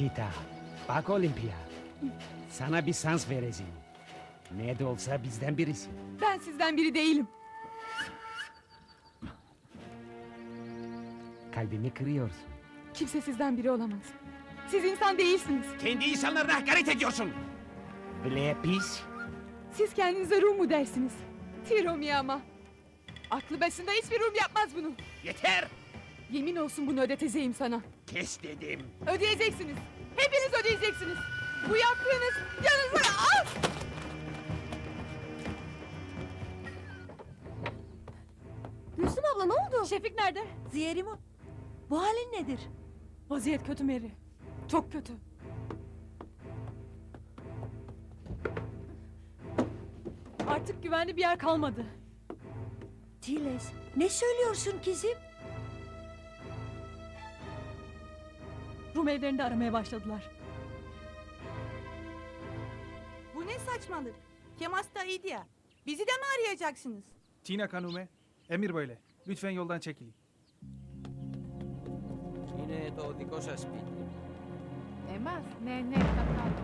Nikita, bak Olimpiya. Sana bir şans vereceğim. Ne de olsa bizden birisin. Ben sizden biri değilim. Kalbimi kırıyorsun. Kimse sizden biri olamaz. Siz insan değilsiniz. Kendi insanlarına hakaret ediyorsun. Bile pis. Siz kendinize Rum mu dersiniz? Tiromi ama. Aklı başında hiçbir Rum yapmaz bunu. Yeter. Yemin olsun bunu ödeteceğim sana. Kes dedim. Ödeyeceksiniz. Hepiniz ödeyeceksiniz. Bu yaptığınız yanınıza... Ah! Gülsüm abla ne oldu? Şefik nerede? Ziyerim o. Bu halin nedir? Vaziyet kötü Mary. Çok kötü. Artık güvenli bir yer kalmadı. Tiles, ne söylüyorsun kızım? Rum evlerinde aramaya başladılar. Bu ne saçmalık? Kemas'ta iyiydi ya. Bizi de mi arayacaksınız? Tina Kanume, emir böyle. Lütfen yoldan çekilin. Είναι το δικό σας σπίτι. Εμάς, ναι, ναι, κατάλαβα.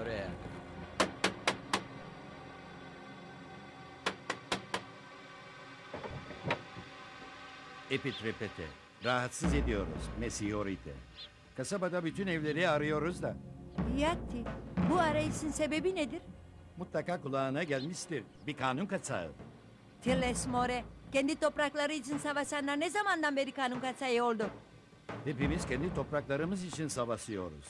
Ωραία. Epitrepete. Rahatsız ediyoruz. Mesiyorite. Kasabada bütün evleri arıyoruz da. Yatti, bu arayışın sebebi nedir? Mutlaka kulağına gelmiştir. Bir kanun kaçağı. Tiles More, kendi toprakları için savaşanlar ne zamandan beri kanun kaçağı oldu? Hepimiz kendi topraklarımız için savaşıyoruz.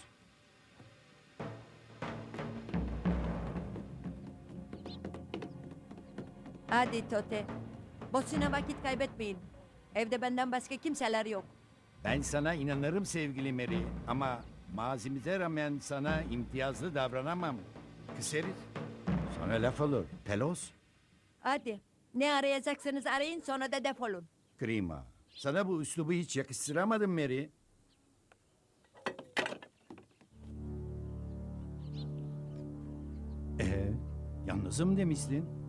Hadi Tote, boşuna vakit kaybetmeyin. Evde benden başka kimseler yok. Ben sana inanırım sevgili Mary. Ama mazimize rağmen sana imtiyazlı davranamam. Kıseriz. Sonra laf olur. Telos. Hadi, ne arayacaksınız arayın sonra da defolun. Krima. Sana bu üslubu hiç yakıştıramadım Mary. Ee, yalnızım demiştin.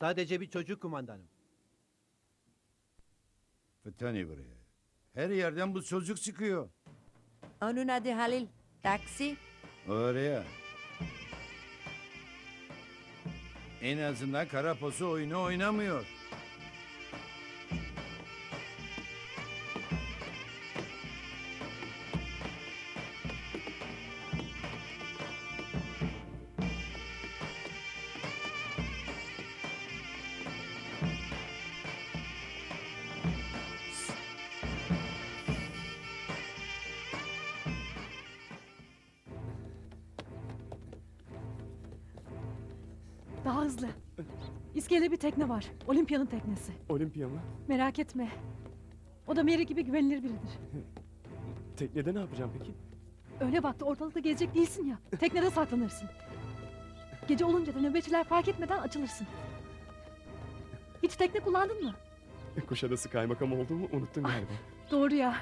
Sadece bir çocuk kumandanım. Fıtani buraya. Her yerden bu çocuk çıkıyor. Onun adı Halil. Taksi. Oraya. En azından kara posu oyunu oynamıyor. Hızlı. İskelede bir tekne var. Olimpiya'nın teknesi. Olimpiya mı? Merak etme. O da Mary gibi güvenilir biridir. Teknede ne yapacağım peki? Öyle vakti ortalıkta gezecek değilsin ya. Teknede saklanırsın. Gece olunca da nöbetçiler fark etmeden açılırsın. Hiç tekne kullandın mı? Kuşadası kaymakam olduğumu unuttun galiba. Doğru ya.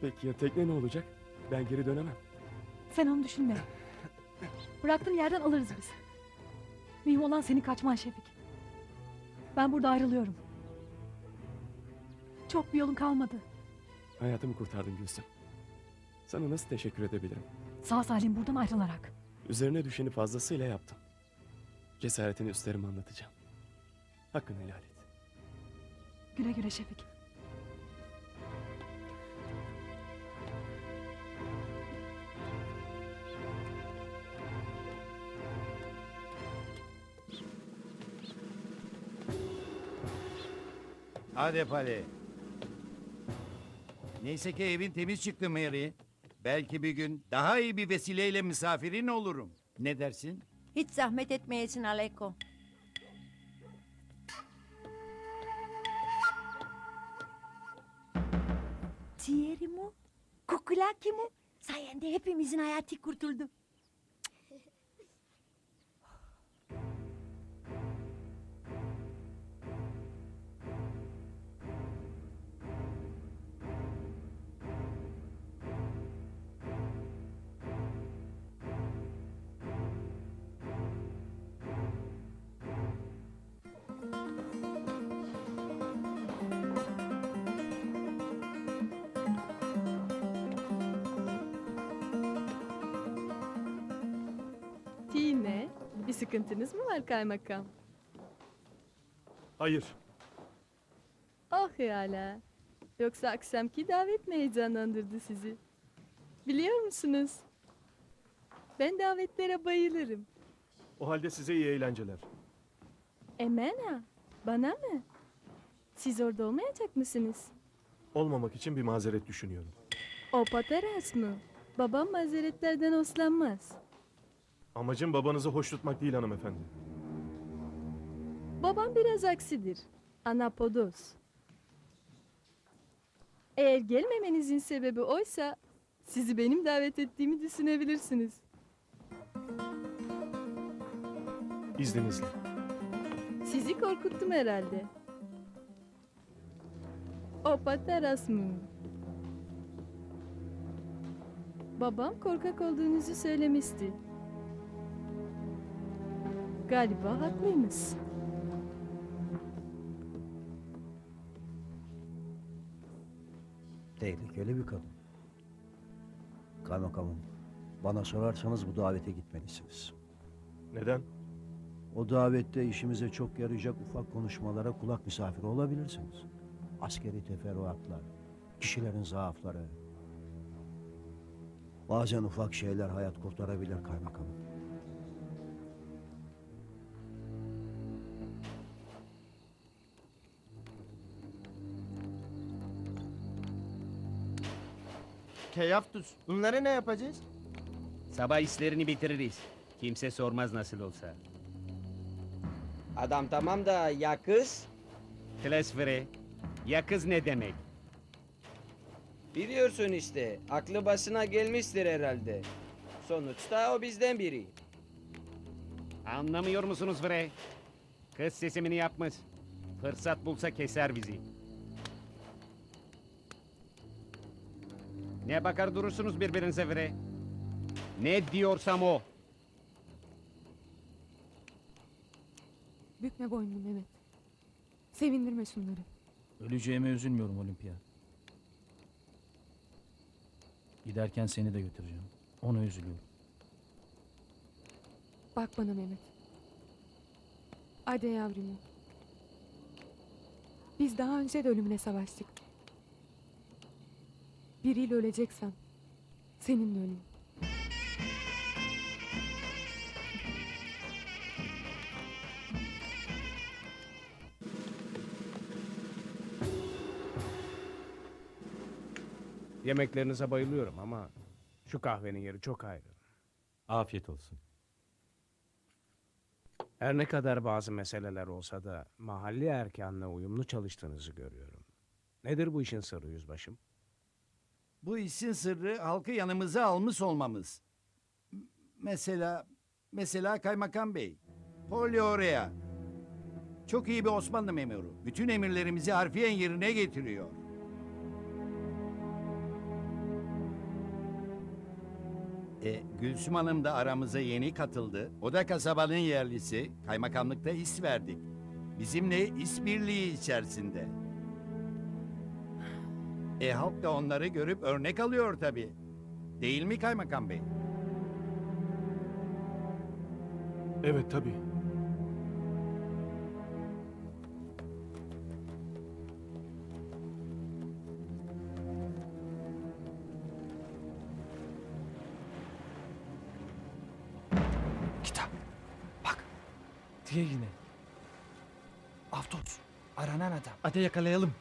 Peki ya tekne ne olacak? Ben geri dönemem. Sen onu düşünme. Bıraktığın yerden alırız biz. Mühim olan senin kaçman Şefik. Ben burada ayrılıyorum. Çok bir yolun kalmadı. Hayatımı kurtardın Gülsüm. Sana nasıl teşekkür edebilirim? Sağ salim buradan ayrılarak. Üzerine düşeni fazlasıyla yaptım. Cesaretini üstlerime anlatacağım. Hakkını helal et. Güle güle Şefik. Hadi Pali. Neyse ki evin temiz çıktı Mary. Belki bir gün daha iyi bir vesileyle misafirin olurum. Ne dersin? Hiç zahmet etmeyesin Aleko. Ciğeri mu? Kukulaki mu? Sayende hepimizin hayatı kurtuldu. Bir sıkıntınız mı var kaymakam? Hayır. Ah hala. Yoksa akşamki davet mi heyecanlandırdı sizi? Biliyor musunuz? Ben davetlere bayılırım. O halde size iyi eğlenceler. Emena, bana mı? Siz orada olmayacak mısınız? Olmamak için bir mazeret düşünüyorum. O pateras mı? Babam mazeretlerden hoşlanmaz. Amacım babanızı hoş tutmak değil hanımefendi. Babam biraz aksidir. Anapodos. Eğer gelmemenizin sebebi oysa sizi benim davet ettiğimi düşünebilirsiniz. İzninizle. Sizi korkuttum herhalde. O pateras mı? Babam korkak olduğunuzu söylemişti. Galiba haklıymış. Tehlikeli bir kadın. Kaymakamım, bana sorarsanız bu davete gitmelisiniz. Neden? O davette işimize çok yarayacak ufak konuşmalara kulak misafiri olabilirsiniz. Askeri teferruatlar, kişilerin zaafları. Bazen ufak şeyler hayat kurtarabilir kaymakamım. Keyaftus. Bunları ne yapacağız? Sabah işlerini bitiririz. Kimse sormaz nasıl olsa. Adam tamam da ya kız? Klasfere. Ya kız ne demek? Biliyorsun işte. Aklı başına gelmiştir herhalde. Sonuçta o bizden biri. Anlamıyor musunuz bre? Kız sesimini yapmış. Fırsat bulsa keser bizi. Ne bakar durursunuz birbirinize bre? Ne diyorsam o. Bükme boynunu Mehmet. Sevindirme şunları. Öleceğime üzülmüyorum Olimpiya. Giderken seni de götüreceğim. Ona üzülüyorum. Bak bana Mehmet. Hadi yavrum. Biz daha önce de ölümüne savaştık. Biriyle öleceksen seninle ölüm. Yemeklerinize bayılıyorum ama şu kahvenin yeri çok ayrı. Afiyet olsun. Her ne kadar bazı meseleler olsa da mahalli erkanla uyumlu çalıştığınızı görüyorum. Nedir bu işin sırrı yüzbaşım? Bu işin sırrı halkı yanımıza almış olmamız. Mesela, mesela kaymakam bey. Polio oraya. Çok iyi bir Osmanlı memuru. Bütün emirlerimizi harfiyen yerine getiriyor. E, Gülsüm Hanım da aramıza yeni katıldı. O da kasabanın yerlisi. Kaymakamlıkta is verdik. Bizimle işbirliği içerisinde. E halk da onları görüp örnek alıyor tabii. Değil mi kaymakam bey? Evet tabii. Kitap. Bak. Diye yine. Avtos. Aranan adam. Hadi yakalayalım.